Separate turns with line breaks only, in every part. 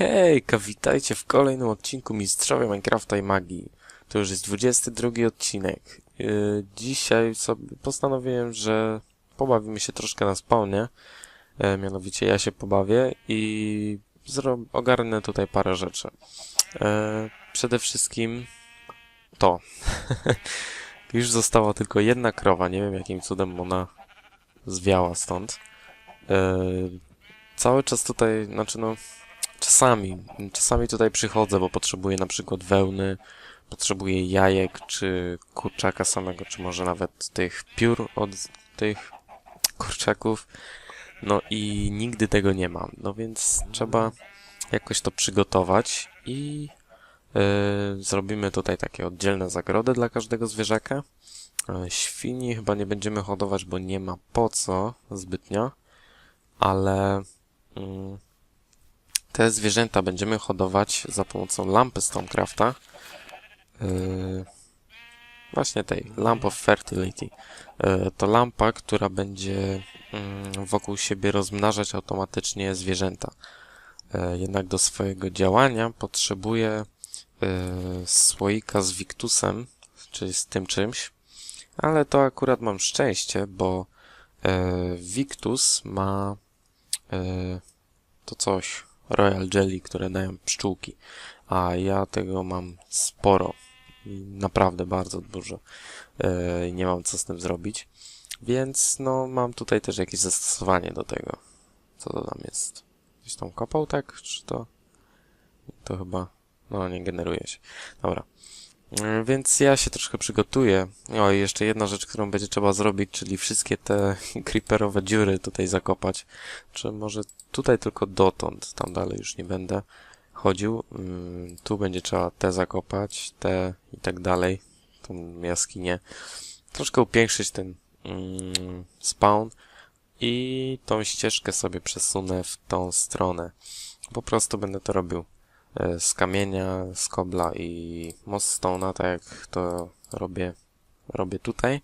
Hejka, witajcie w kolejnym odcinku Mistrzowie Minecrafta i Magii. To już jest 22 odcinek. Yy, dzisiaj sobie postanowiłem, że pobawimy się troszkę na spawnie. E, mianowicie ja się pobawię i ogarnę tutaj parę rzeczy. E, przede wszystkim to. już została tylko jedna krowa. Nie wiem jakim cudem ona zwiała stąd. E, cały czas tutaj, znaczy no, czasami, czasami tutaj przychodzę, bo potrzebuję na przykład wełny, potrzebuję jajek, czy kurczaka samego, czy może nawet tych piór od tych kurczaków. No i nigdy tego nie mam. No więc trzeba jakoś to przygotować i yy, zrobimy tutaj takie oddzielne zagrody dla każdego zwierzaka. E, Świni chyba nie będziemy hodować, bo nie ma po co zbytnio, ale mm, te zwierzęta będziemy hodować za pomocą lampy Stonecrafta. Yy, właśnie tej, Lamp of Fertility. Yy, to lampa, która będzie mm, wokół siebie rozmnażać automatycznie zwierzęta. Yy, jednak do swojego działania potrzebuje słoika z Victusem, czyli z tym czymś. Ale to akurat mam szczęście, bo Victus ma to coś, Royal Jelly, które dają pszczółki. A ja tego mam sporo. Naprawdę bardzo dużo. Yy, i nie mam co z tym zrobić. Więc no mam tutaj też jakieś zastosowanie do tego. Co to tam jest? Gdzieś tam kopał, tak? Czy to... To chyba... No, nie generuje się. Dobra. Yy, Więc ja się troszkę przygotuję. O, i jeszcze jedna rzecz, którą będzie trzeba zrobić, czyli wszystkie te creeperowe dziury tutaj zakopać. Czy może tutaj tylko dotąd, tam dalej już nie będę chodził. Ym, Tu będzie trzeba te zakopać, te i tak dalej, tą jaskinię. Troszkę upiększyć ten ym, spawn i tą ścieżkę sobie przesunę w tą stronę. Po prostu będę to robił e, z kamienia, z kobla i moststone'a, tak jak to robię, robię tutaj.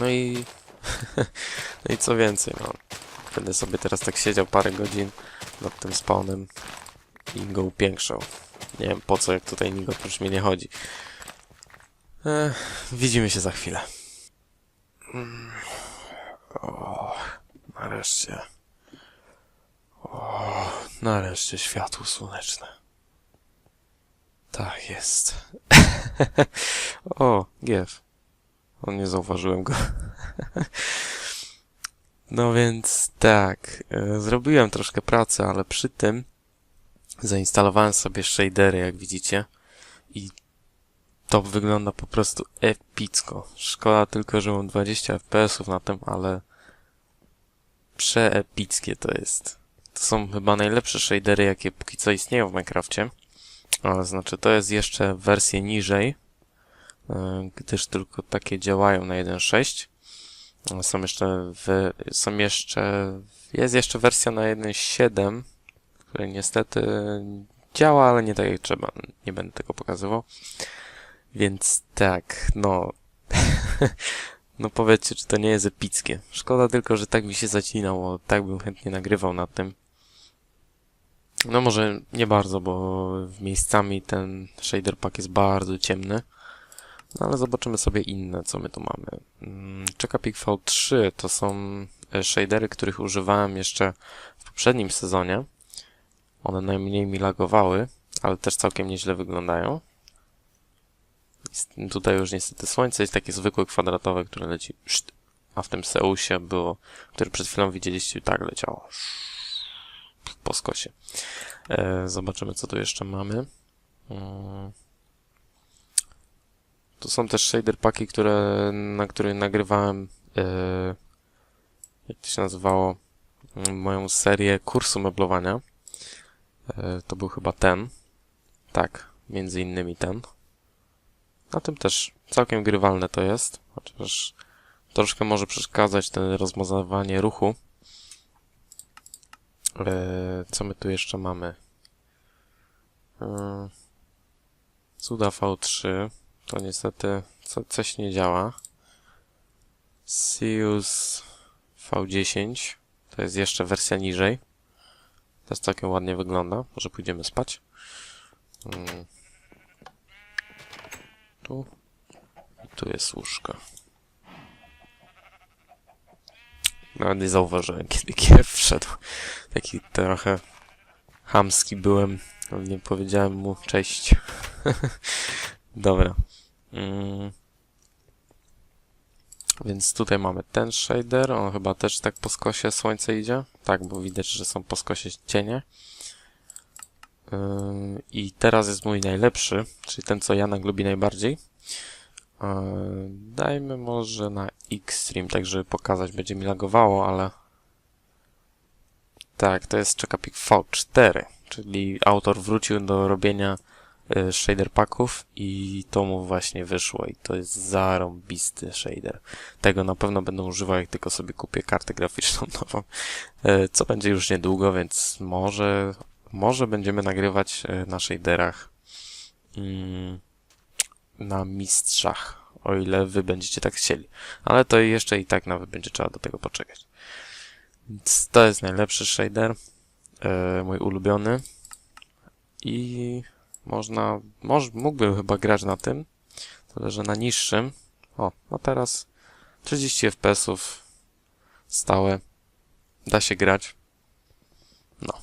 No i no i co więcej, no. Będę sobie teraz tak siedział parę godzin nad tym spawnem i go upiększał. Nie wiem po co, jak tutaj nikt oprócz mnie nie chodzi. Ech, widzimy się za chwilę. Mm. O, nareszcie. O, nareszcie światło słoneczne. Tak jest. o, Giew. O, nie zauważyłem go. No więc tak, e, zrobiłem troszkę pracy, ale przy tym zainstalowałem sobie shadery, jak widzicie. I to wygląda po prostu epicko. Szkoda tylko, że mam 20 FPS-ów na tym, ale przeepickie to jest. To są chyba najlepsze shadery, jakie póki co istnieją w Minecrafcie. Ale znaczy, to jest jeszcze wersję niżej, e, gdyż tylko takie działają na 1.6. Są jeszcze w, są jeszcze, jest jeszcze wersja na 1.7, której niestety działa, ale nie tak jak trzeba. Nie będę tego pokazywał. Więc tak, no. no powiedzcie, czy to nie jest epickie. Szkoda tylko, że tak mi się zacinało. Tak bym chętnie nagrywał na tym. No może nie bardzo, bo miejscami ten shader pack jest bardzo ciemny. No ale zobaczymy sobie inne, co my tu mamy. Mm, Checkapik V3 to są e, shadery, których używałem jeszcze w poprzednim sezonie. One najmniej mi lagowały, ale też całkiem nieźle wyglądają. Tutaj już niestety słońce jest takie zwykłe kwadratowe, które leci a w tym Seusie było, które przed chwilą widzieliście, tak leciało po skosie. E, zobaczymy, co tu jeszcze mamy. Mm. To są też shader paki, które, na których nagrywałem, e, jak to się nazywało, mm, moją serię kursu meblowania. E, to był chyba ten. Tak, między innymi ten. Na tym też całkiem grywalne to jest, chociaż troszkę może przeszkadzać ten rozmazywanie ruchu. E, co my tu jeszcze mamy? E, Cuda V3. To niestety co, coś nie działa. Sius V10. To jest jeszcze wersja niżej. Też całkiem ładnie wygląda. Może pójdziemy spać. Mm. Tu. I tu jest łóżko. Nawet nie zauważyłem, kiedy Kiew wszedł. Taki trochę chamski byłem. Nie powiedziałem mu cześć. Dobra. Mm. Więc tutaj mamy ten shader. On chyba też tak po skosie słońce idzie. Tak, bo widać, że są po skosie cienie. Yy, I teraz jest mój najlepszy, czyli ten, co Janek lubi najbardziej. Yy, dajmy może na Xtreme, tak żeby pokazać. Będzie mi lagowało, ale... Tak, to jest Czekapik V4, czyli autor wrócił do robienia y, shader packów i to mu właśnie wyszło i to jest zarąbisty shader. Tego na pewno będę używał, jak tylko sobie kupię kartę graficzną nową, y, co będzie już niedługo, więc może, może będziemy nagrywać na shaderach mm, na mistrzach, o ile wy będziecie tak chcieli. Ale to jeszcze i tak nawet będzie trzeba do tego poczekać. Więc to jest najlepszy shader, e, mój ulubiony. I można, moż, mógłbym chyba grać na tym, tyle że na niższym. O, no teraz 30 fps stałe. Da się grać. No.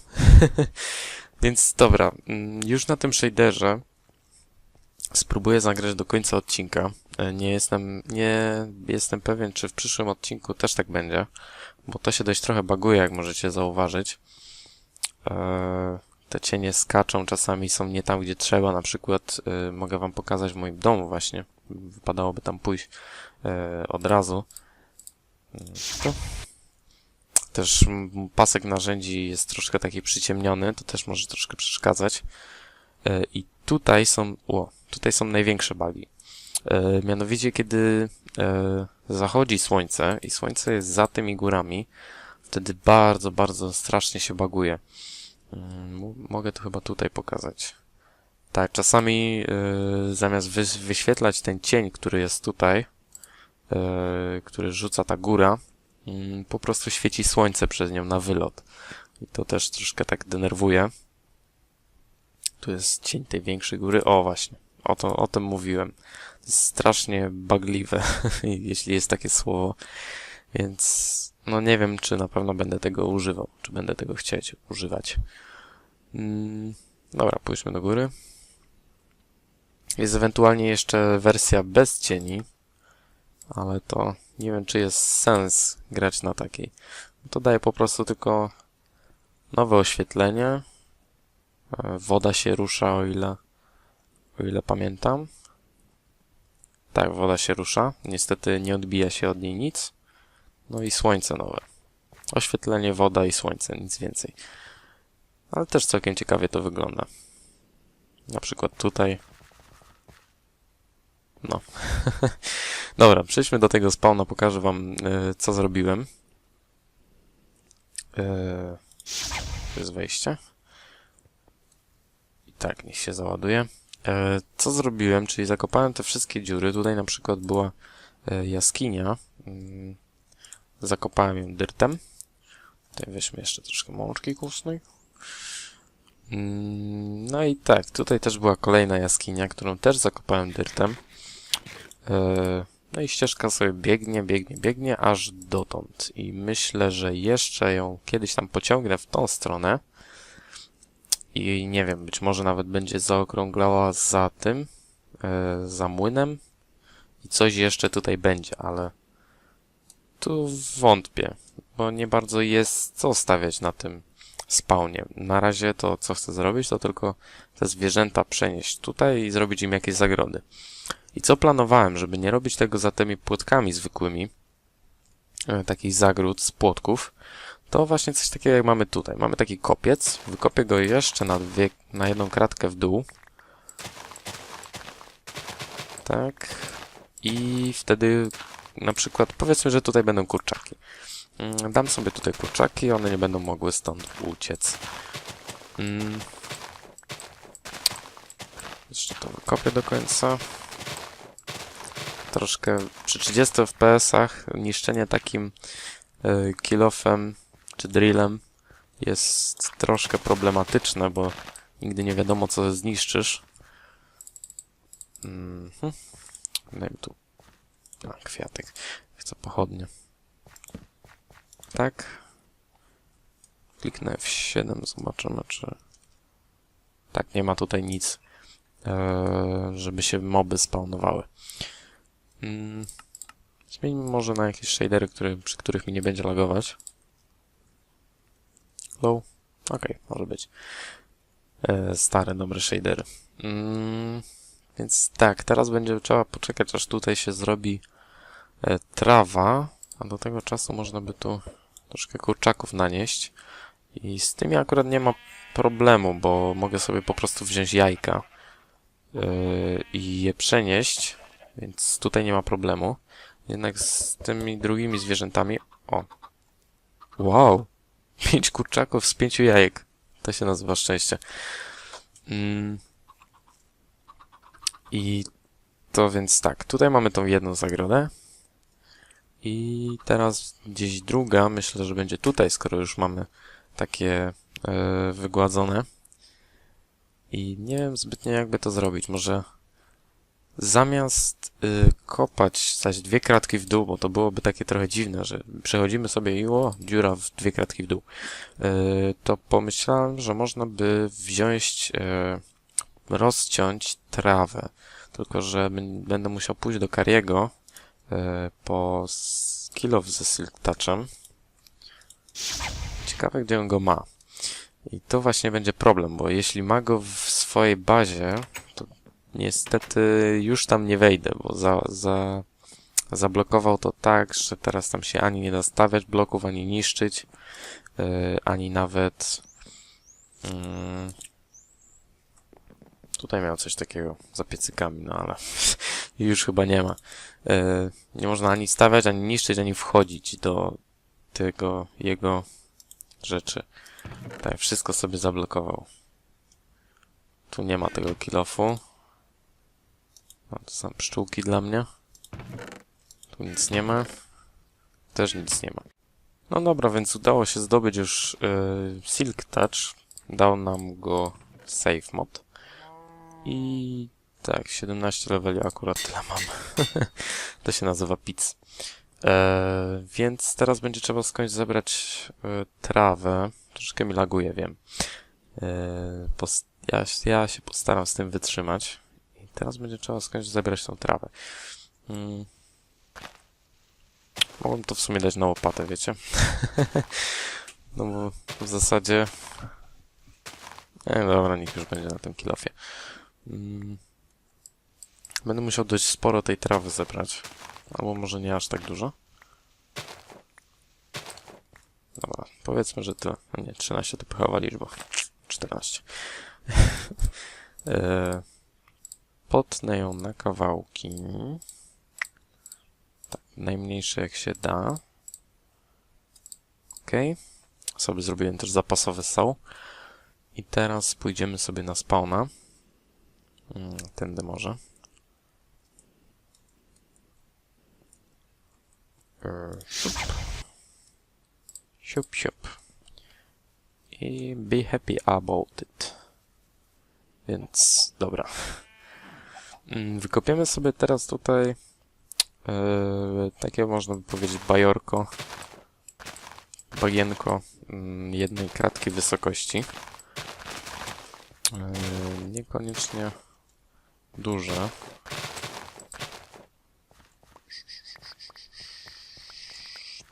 Więc dobra, mm, już na tym shaderze spróbuję zagrać do końca odcinka. E, Nie jestem, nie jestem pewien, czy w przyszłym odcinku też tak będzie, bo to się dość trochę baguje, jak możecie zauważyć. E, Te cienie skaczą, czasami są nie tam, gdzie trzeba. Na przykład e, mogę wam pokazać w moim domu właśnie. Wypadałoby tam pójść od razu. Też pasek narzędzi jest troszkę taki przyciemniony, to też może troszkę przeszkadzać. I tutaj są, o, tutaj są największe bugi. E, mianowicie, kiedy e, zachodzi słońce i słońce jest za tymi górami, wtedy bardzo, bardzo strasznie się baguje. Mm, mo- Mogę to chyba tutaj pokazać. Tak, czasami e, zamiast wyświetlać ten cień, który jest tutaj, e, który rzuca ta góra, mm, po prostu świeci słońce przez nią na wylot. I to też troszkę tak denerwuje. Tu jest cień tej większej góry. O, właśnie. O, to, o tym mówiłem. Strasznie bagliwe, jeśli jest takie słowo. Więc, no nie wiem, czy na pewno będę tego używał, czy będę tego chcieć używać. Mm, dobra, pójdźmy do góry. Jest ewentualnie jeszcze wersja bez cieni, ale to nie wiem, czy jest sens grać na takiej. To daje po prostu tylko nowe oświetlenie. E, Woda się rusza, o ile, o ile pamiętam. Tak, woda się rusza. Niestety nie odbija się od niej nic. No i słońce nowe. Oświetlenie, woda i słońce, nic więcej. Ale też całkiem ciekawie to wygląda. Na przykład tutaj. No. Dobra, przejdźmy do tego spawna, pokażę wam, e, co zrobiłem. E, To jest wejście. I tak, niech się załaduje. E, Co zrobiłem? Czyli zakopałem te wszystkie dziury. Tutaj na przykład była e, jaskinia. Mm, Zakopałem ją dyrtem. Tutaj weźmy jeszcze troszkę mączki kustnej. Mm, No i tak, tutaj też była kolejna jaskinia, którą też zakopałem dyrtem. E, No i ścieżka sobie biegnie, biegnie, biegnie aż dotąd. I myślę, że jeszcze ją kiedyś tam pociągnę w tą stronę. I nie wiem, być może nawet będzie zaokrąglała za tym, e, za młynem. I coś jeszcze tutaj będzie, ale tu wątpię, bo nie bardzo jest co stawiać na tym spawnie. Na razie to, co chcę zrobić, to tylko te zwierzęta przenieść tutaj i zrobić im jakieś zagrody. I co planowałem, żeby nie robić tego za tymi płotkami zwykłymi, e, takich zagród z płotków, to właśnie coś takiego jak mamy tutaj. Mamy taki kopiec, wykopię go jeszcze na, dwie, na jedną kratkę w dół. Tak. I wtedy na przykład powiedzmy, że tutaj będą kurczaki. Mm, Dam sobie tutaj kurczaki, one nie będą mogły stąd uciec. Mm. Jeszcze to wykopię do końca. Troszkę przy 30 fps-ach niszczenie takim y, kilofem czy drillem jest troszkę problematyczne, bo nigdy nie wiadomo, co zniszczysz. Mhm. Dajmy tu. A, kwiatek. Chcę pochodnie. Tak. Kliknę F7, zobaczymy, czy... Tak, nie ma tutaj nic, e, żeby się moby spawnowały. Mm. Zmieńmy może na jakieś shadery, które, przy których mi nie będzie lagować. Low. Okej, może być. E, stare, dobre shadery. Mm, więc tak, teraz będzie trzeba poczekać, aż tutaj się zrobi e, trawa, a do tego czasu można by tu troszkę kurczaków nanieść. I z tymi akurat nie ma problemu, bo mogę sobie po prostu wziąć jajka e, i je przenieść, więc tutaj nie ma problemu. Jednak z tymi drugimi zwierzętami... O! Wow! Pięć kurczaków z pięciu jajek. To się nazywa szczęście. Mm. I to więc tak, tutaj mamy tą jedną zagrodę. I teraz gdzieś druga, myślę, że będzie tutaj, skoro już mamy takie e, wygładzone. I nie wiem zbytnio jakby to zrobić. Może zamiast y, kopać zaś dwie kratki w dół, bo to byłoby takie trochę dziwne, że przechodzimy sobie i o, dziura w dwie kratki w dół, y, to pomyślałem, że można by wziąć, y, rozciąć trawę. Tylko, że będę musiał pójść do Kariego y, po kilof ze Silk Touchem. Ciekawe, gdzie on go ma. I to właśnie będzie problem, bo jeśli ma go w swojej bazie, to niestety już tam nie wejdę, bo za, za, zablokował to tak, że teraz tam się ani nie da stawiać bloków, ani niszczyć, yy, ani nawet mm, tutaj miał coś takiego za piecykami, no ale już chyba nie ma. Yy, nie można ani stawiać, ani niszczyć, ani wchodzić do tego jego rzeczy. Tak, wszystko sobie zablokował. Tu nie ma tego kilofu. No, to są pszczółki dla mnie. Tu nic nie ma. Też nic nie ma. No dobra, więc udało się zdobyć już yy, Silk Touch. Dał nam go Safe Mod. I tak, 17 leveli akurat tyle mam. to się nazywa Pizz. E, więc teraz będzie trzeba skądś zebrać e, trawę. Troszkę mi laguje, wiem. E, ja, ja się postaram z tym wytrzymać. Teraz będzie trzeba skądś zebrać tą trawę. Mm. Mogłem to w sumie dać na łopatę, wiecie? no bo w zasadzie... E, dobra, niech już będzie na tym kilofie. Mm. Będę musiał dość sporo tej trawy zebrać. Albo może nie aż tak dużo. Dobra, powiedzmy, że tyle. A nie, 13 to pychowa liczba. 14. e, potnę ją na kawałki. Tak, najmniejsze jak się da. Ok. Sobie zrobiłem też zapasowy sał. I teraz pójdziemy sobie na spawna. Mm, Tędy może. Siup, siup. I be happy about it. Więc, dobra. Mm, Wykopiemy sobie teraz tutaj e, takie można by powiedzieć bajorko, bagienko mm, jednej kratki wysokości. E, niekoniecznie duże.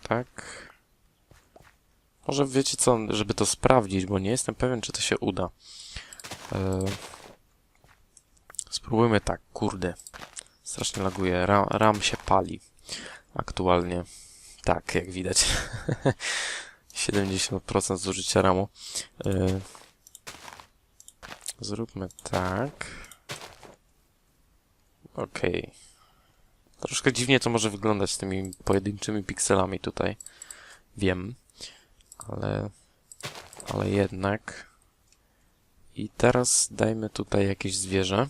Tak. Może wiecie co, żeby to sprawdzić, bo nie jestem pewien, czy to się uda. E, spróbujmy tak, kurde. Strasznie laguje. Ram, RAM się pali aktualnie. Tak, jak widać. 70% zużycia RAMu. E, zróbmy tak. Okej. Troszkę dziwnie to może wyglądać z tymi pojedynczymi pikselami tutaj. Wiem. Ale... Ale jednak... I teraz dajmy tutaj jakieś zwierzę.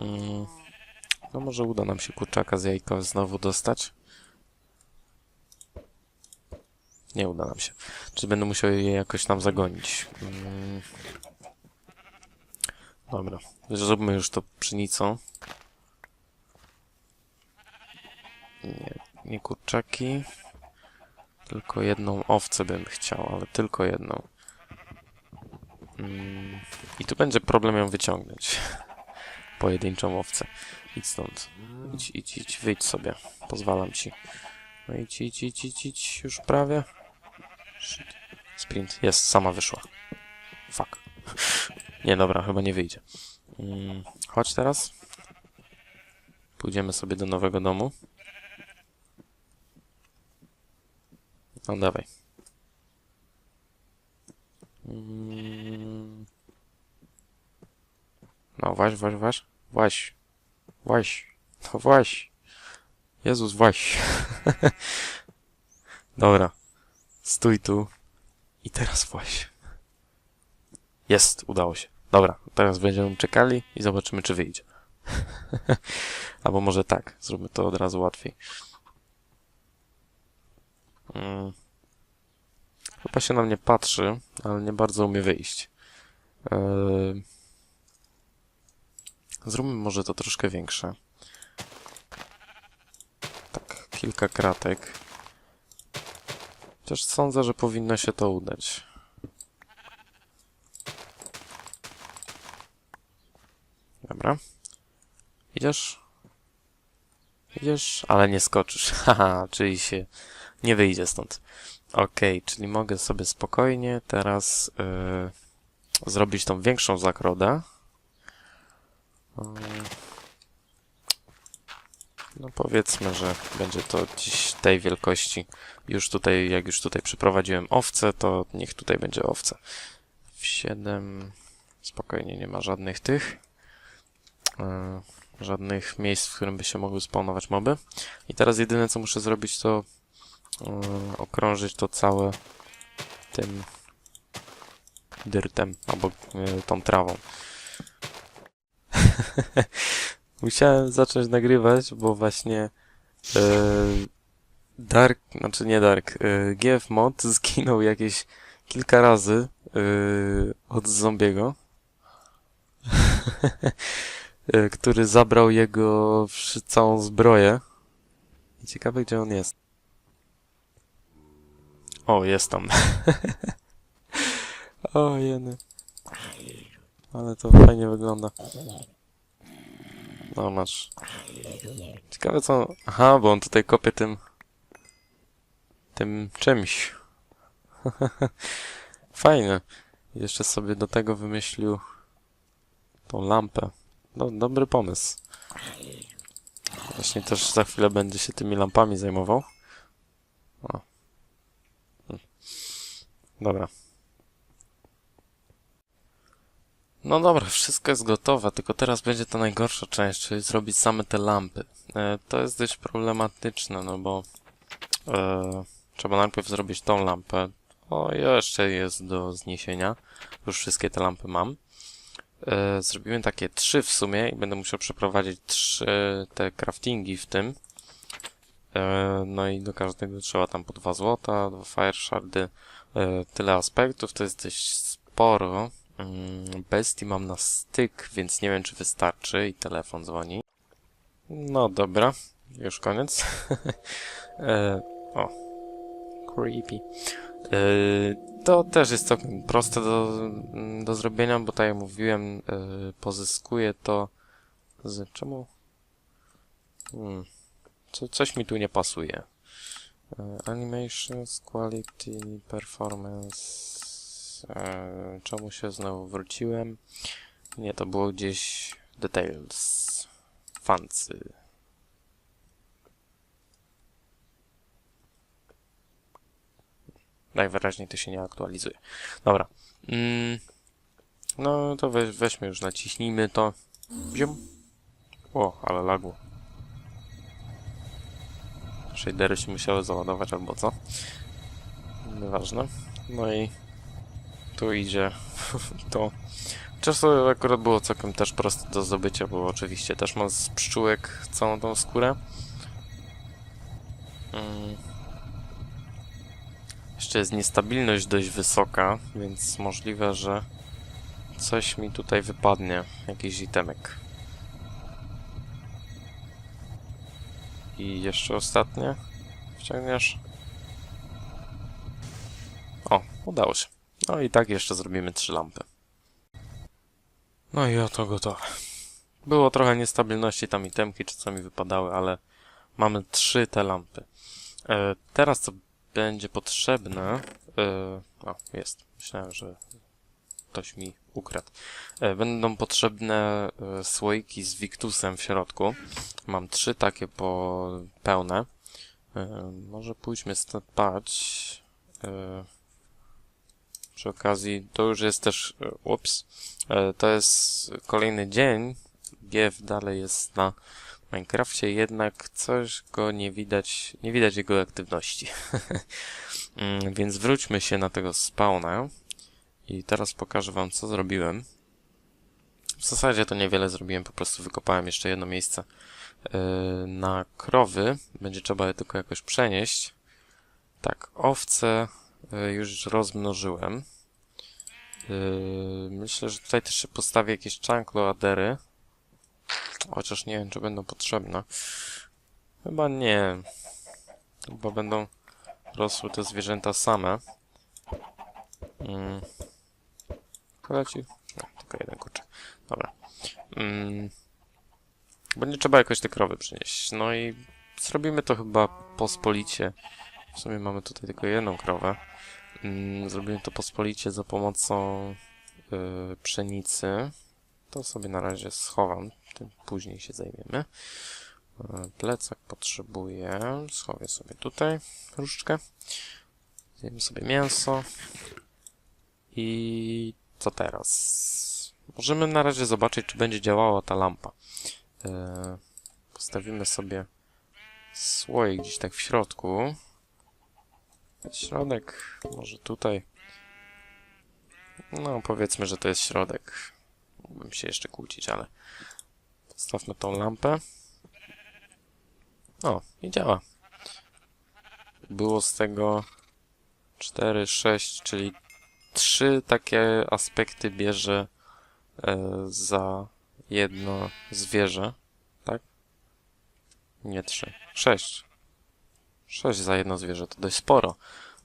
Mm. No może uda nam się kurczaka z jajka znowu dostać. Nie uda nam się. Czy będę musiał je jakoś tam zagonić. Mm. Dobra. Zróbmy już to pszenicą. Nie, nie kurczaki. Tylko jedną owcę bym chciał, ale tylko jedną. Mm. I tu będzie problem ją wyciągnąć. Pojedynczą owcę. Idź stąd. Idź, idź, idź, wyjdź sobie. Pozwalam ci. No idź, idź, idź, idź, idź. Już prawie. Shit. Sprint. Jest, sama wyszła. Fuck. Nie, dobra, chyba nie wyjdzie. Mm, chodź teraz. Pójdziemy sobie do nowego domu. No dawaj. Mm. No właź, właź, właź. Właź. Właź. No właź. Jezus, właź. Dobra. Stój tu. I teraz właź. Jest, udało się. Dobra, teraz będziemy czekali i zobaczymy, czy wyjdzie. Albo może tak, zróbmy to od razu łatwiej. Mm. Chyba się na mnie patrzy, ale nie bardzo umie wyjść. Eee... Zróbmy może to troszkę większe. Tak, kilka kratek. Chociaż sądzę, że powinno się to udać. Dobra. Idziesz? Idziesz, ale nie skoczysz. Haha, czyli się nie wyjdzie stąd. Okej, czyli mogę sobie spokojnie teraz yy, zrobić tą większą zagrodę. No powiedzmy, że będzie to gdzieś tej wielkości. Już tutaj, jak już tutaj przyprowadziłem owce, to niech tutaj będzie owce. W 7 spokojnie nie ma żadnych tych. Yy, żadnych miejsc, w którym by się mogły spawnować moby. I teraz jedyne co muszę zrobić to yy, okrążyć to całe tym dyrtem, albo yy, tą trawą. Musiałem zacząć nagrywać, bo właśnie yy, Dark, znaczy nie Dark, yy, GF Mod zginął jakieś kilka razy yy, od zombiego. y, który zabrał jego całą zbroję. Ciekawe, gdzie on jest. O, jest tam. o, jeny. Ale to fajnie wygląda. No, masz. Ciekawe co... Aha, bo on tutaj kopie tym... tym czymś. Fajne. Jeszcze sobie do tego wymyślił tą lampę. No, dobry pomysł. Właśnie też za chwilę będzie się tymi lampami zajmował. O. Hm. Dobra. No dobra, wszystko jest gotowe, tylko teraz będzie ta najgorsza część, czyli zrobić same te lampy. E, to jest dość problematyczne, no bo e, trzeba najpierw zrobić tą lampę. O, jeszcze jest do zniesienia. Już wszystkie te lampy mam. E, zrobiłem takie trzy w sumie i będę musiał przeprowadzić trzy te craftingi w tym. E, no i do każdego trzeba tam po dwa złota, dwa fire shardy, e, tyle aspektów, to jest dość sporo. Mm, Bestii mam na styk, więc nie wiem czy wystarczy i telefon dzwoni. No dobra, już koniec. e, o, creepy. E, to też jest całkiem proste do, do zrobienia, bo tak jak mówiłem, yy, pozyskuję to z... czemu? Hmm. Co, coś mi tu nie pasuje. Yy, animations, quality, performance... Yy, czemu się znowu wróciłem? Nie, to było gdzieś... details. Fancy. Najwyraźniej to się nie aktualizuje. Dobra. Mm, no to weź, weźmy już, naciśnijmy to. Zium. O, ale lagło. Shadery się musiały załadować albo co. Nieważne. No i tu idzie to. Często akurat było całkiem też proste do zdobycia, bo oczywiście też mam z pszczółek całą tą skórę. Mm. Jeszcze jest niestabilność dość wysoka, więc możliwe, że coś mi tutaj wypadnie. Jakiś itemek. I jeszcze ostatnie. Wciągniesz. O, udało się. No i tak jeszcze zrobimy trzy lampy. No i oto gotowe. Było trochę niestabilności tam itemki, czy co mi wypadały, ale mamy trzy te lampy. E, teraz co będzie potrzebne... E, o, jest. Myślałem, że ktoś mi ukradł. E, będą potrzebne e, słoiki z Victusem w środku. Mam trzy takie po pełne. E, może pójdźmy spać. E, przy okazji, to już jest też... e, Ups. E, to jest kolejny dzień. GF dalej jest na Minecrafcie, jednak coś go nie widać, nie widać jego aktywności. Mm, Więc wróćmy się na tego spawna i teraz pokażę wam, co zrobiłem. W zasadzie to niewiele zrobiłem, po prostu wykopałem jeszcze jedno miejsce yy, na krowy. Będzie trzeba je tylko jakoś przenieść. Tak, owce już rozmnożyłem. Yy, myślę, że tutaj też się postawi jakieś chunkloadery. Chociaż nie wiem, czy będą potrzebne. Chyba nie. Chyba będą rosły te zwierzęta same. Mm. Koleci? Nie, tylko jeden kurczak. Dobra. Mm. Będzie trzeba jakoś te krowy przynieść. No i zrobimy to chyba pospolicie. W sumie mamy tutaj tylko jedną krowę. Mm, zrobimy to pospolicie za pomocą y, pszenicy. To sobie na razie schowam. Tym później się zajmiemy. E, Plecak potrzebuję. Schowię sobie tutaj różdżkę. Zjemy sobie mięso. I co teraz? Możemy na razie zobaczyć, czy będzie działała ta lampa. E, Postawimy sobie słoik gdzieś tak w środku. Środek może tutaj. No, powiedzmy, że to jest środek. Mógłbym się jeszcze kłócić, ale postawmy tą lampę. O, i działa. Było z tego 4, 6, czyli trzy takie aspekty bierze e, za jedno zwierzę, tak? Nie trzy, sześć. Sześć za jedno zwierzę, to dość sporo.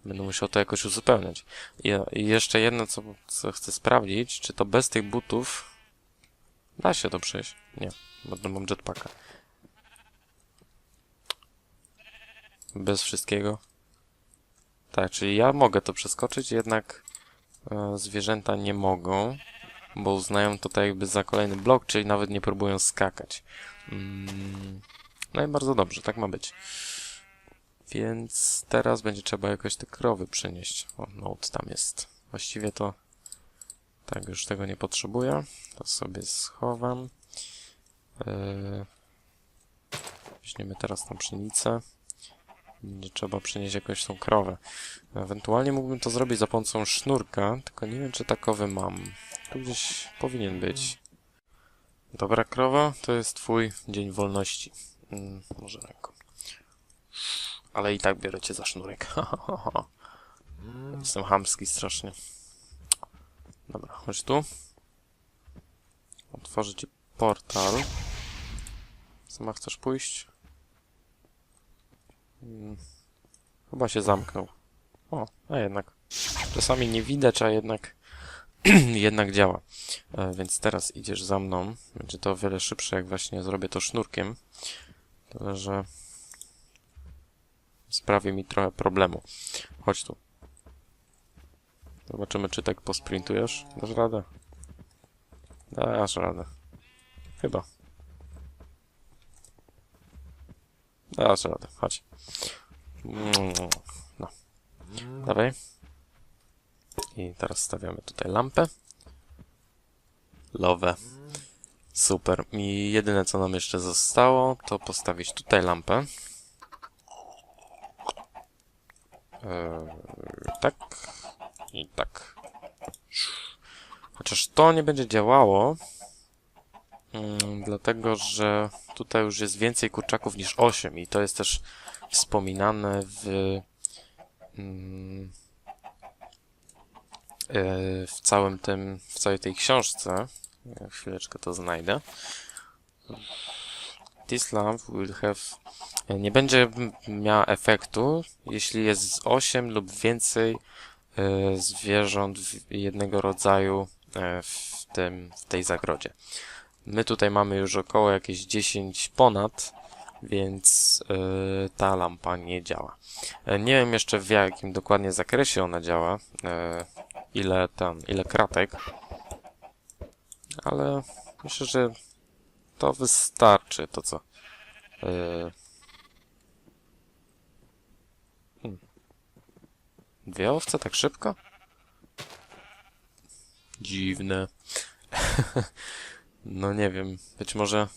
Będę musiał to jakoś uzupełniać. I, i jeszcze jedno, co, co chcę sprawdzić, czy to bez tych butów da się to przejść. Nie, bo mam jetpacka. Bez wszystkiego. Tak, czyli ja mogę to przeskoczyć, jednak e, zwierzęta nie mogą, bo uznają to tak jakby za kolejny blok, czyli nawet nie próbują skakać. Mm, no i bardzo dobrze, tak ma być. Więc teraz będzie trzeba jakoś te krowy przenieść. O, note tam jest. Właściwie to tak, już tego nie potrzebuję. To sobie schowam. Yy, weźmiemy teraz tą pszenicę. Będzie trzeba przynieść jakąś tą krowę. Ewentualnie mógłbym to zrobić za pomocą sznurka, tylko nie wiem, czy takowy mam. Tu gdzieś powinien być. Dobra krowa, to jest twój dzień wolności. Mm, może ręką. Ale i tak biorę cię za sznurek. Jestem hamski strasznie. Dobra, chodź tu. Otworzę ci portal. Sama chcesz pójść? Hmm. Chyba się zamknął. O, a jednak. Czasami nie widać, a jednak jednak działa. E, więc teraz idziesz za mną. Będzie to o wiele szybsze, jak właśnie zrobię to sznurkiem. Tyle, że sprawi mi trochę problemu. Chodź tu. Zobaczymy, czy tak posprintujesz. Dasz radę? Dasz radę. Chyba. Dasz radę, chodź. No. Dawaj. I teraz stawiamy tutaj lampę. Love. Super. I jedyne, co nam jeszcze zostało, to postawić tutaj lampę. Eee, tak. I tak. Chociaż to nie będzie działało. Mm, dlatego, że tutaj już jest więcej kurczaków niż 8 i to jest też wspominane w mm, e, w całym tym, w całej tej książce, ja chwileczkę to znajdę. This lamp will have nie będzie miała efektu, jeśli jest z 8 lub więcej e, zwierząt jednego rodzaju e, w, tym, w tej zagrodzie. My tutaj mamy już około jakieś 10 ponad, więc e, ta lampa nie działa. E, nie wiem jeszcze w jakim dokładnie zakresie ona działa, e, ile tam, ile kratek, ale myślę, że to wystarczy, to co. e, Dwie owce tak szybko? Dziwne. no nie wiem, być może...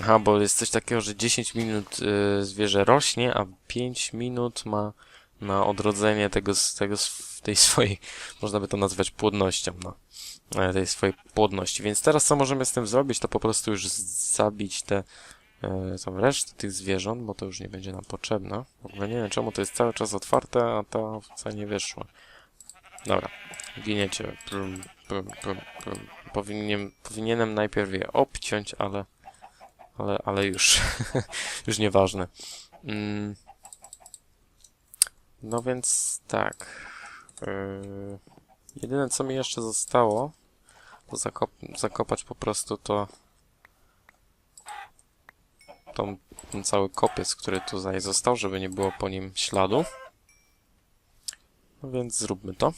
Aha, bo jest coś takiego, że 10 minut y, zwierzę rośnie, a 5 minut ma na odrodzenie tego, tego tej swojej, można by to nazwać płodnością, no. E, tej swojej płodności. Więc teraz co możemy z tym zrobić, to po prostu już zabić te e, tą resztę tych zwierząt, bo to już nie będzie nam potrzebne. W ogóle nie wiem czemu to jest cały czas otwarte, a ta owca nie wyszła. Dobra, giniecie. Prum, prum, prum, prum. Powinien, powinienem najpierw je obciąć, ale ale, ale już już nieważne. Mm. No więc tak. Yy, jedyne co mi jeszcze zostało, zakop zakopać po prostu to tą, ten cały kopiec, który tutaj został, żeby nie było po nim śladu. No więc zróbmy to.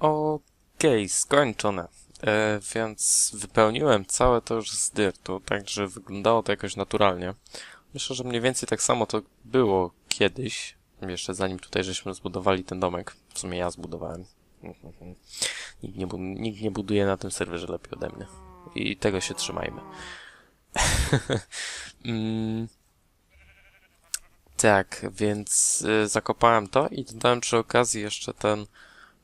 Okej, skończone. E, więc wypełniłem całe to już z dyrtu, także wyglądało to jakoś naturalnie. Myślę, że mniej więcej tak samo to było kiedyś, jeszcze zanim tutaj żeśmy zbudowali ten domek. W sumie ja zbudowałem. Nikt nie, nikt nie buduje na tym serwerze lepiej ode mnie. I tego się trzymajmy. Mm. Tak, więc y, zakopałem to i dodałem przy okazji jeszcze ten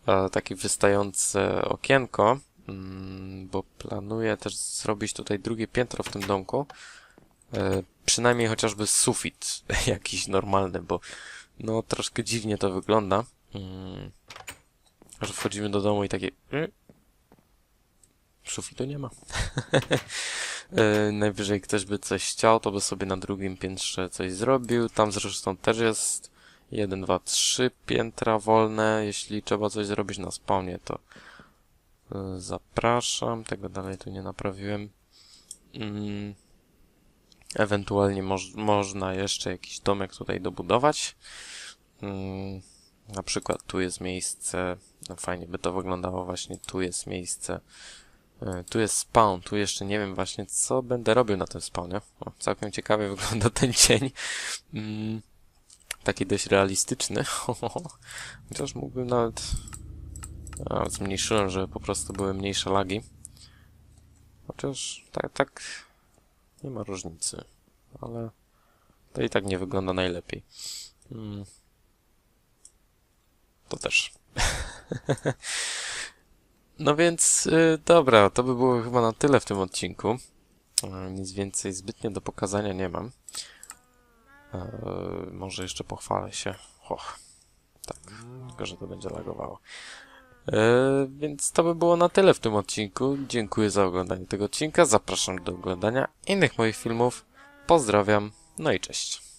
e, takie wystające okienko, mm, bo planuję też zrobić tutaj drugie piętro w tym domku. E, przynajmniej chociażby sufit jakiś normalny, bo no troszkę dziwnie to wygląda. Mm, że wchodzimy do domu i takie... "Y, Sufitu nie ma. E, Najwyżej ktoś by coś chciał, to by sobie na drugim piętrze coś zrobił. Tam zresztą też jest 1, 2, 3 piętra wolne. Jeśli trzeba coś zrobić na spawnie, to e, zapraszam. Tego dalej tu nie naprawiłem. Mm. Ewentualnie moż, można jeszcze jakiś domek tutaj dobudować. Mm. Na przykład tu jest miejsce, no fajnie by to wyglądało właśnie, tu jest miejsce E, Tu jest spawn, tu jeszcze nie wiem właśnie co będę robił na tym spawnie. O, całkiem ciekawie wygląda ten cień. Mm, taki dość realistyczny. Chociaż mógłbym nawet... A, zmniejszyłem, żeby po prostu były mniejsze lagi. Chociaż tak, tak nie ma różnicy. Ale to i tak nie wygląda najlepiej. Mm. To też. No więc, y, dobra, to by było chyba na tyle w tym odcinku. E, Nic więcej zbytnio do pokazania nie mam. E, może jeszcze pochwalę się. Och, tak, tylko że to będzie lagowało. Więc to by było na tyle w tym odcinku. Dziękuję za oglądanie tego odcinka. Zapraszam do oglądania innych moich filmów. Pozdrawiam, no i cześć.